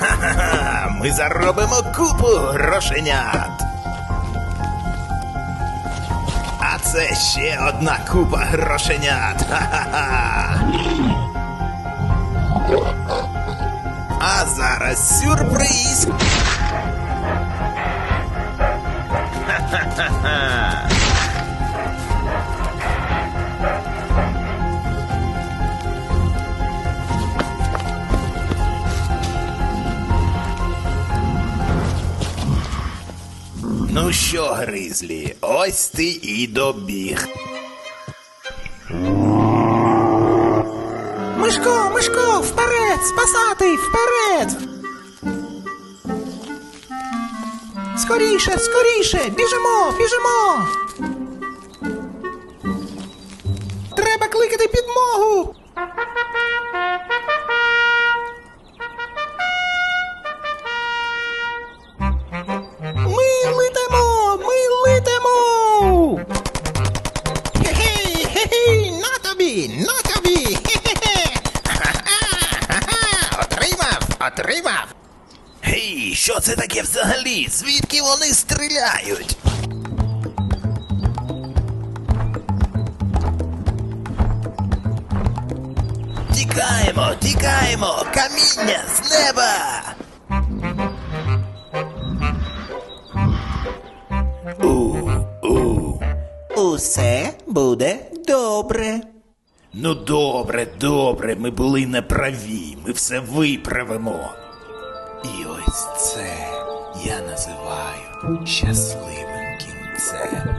Ха-ха, ми заробимо купу грошенят. А це ще одна купа грошенят. Ха-ха-ха. А зараз сюрприз. Ха-ха-ха. Ну що, Гризлі, ось ти і добіг. Мишко, Мишко, вперед! Спасати! Вперед! Скоріше, скоріше! Біжимо, біжимо! Треба кликати підмогу! Тобі, на тобі! Хе-хе-хе! Ха-ха-ха! Отримав, отримав! Гей, що це таке взагалі? Звідки вони стріляють? Тікаємо, тікаємо! Каміння з неба! У, у. Усе буде добре. Ну добре, добре, ми були неправі, ми все виправимо. І ось це я називаю щасливим кінцем.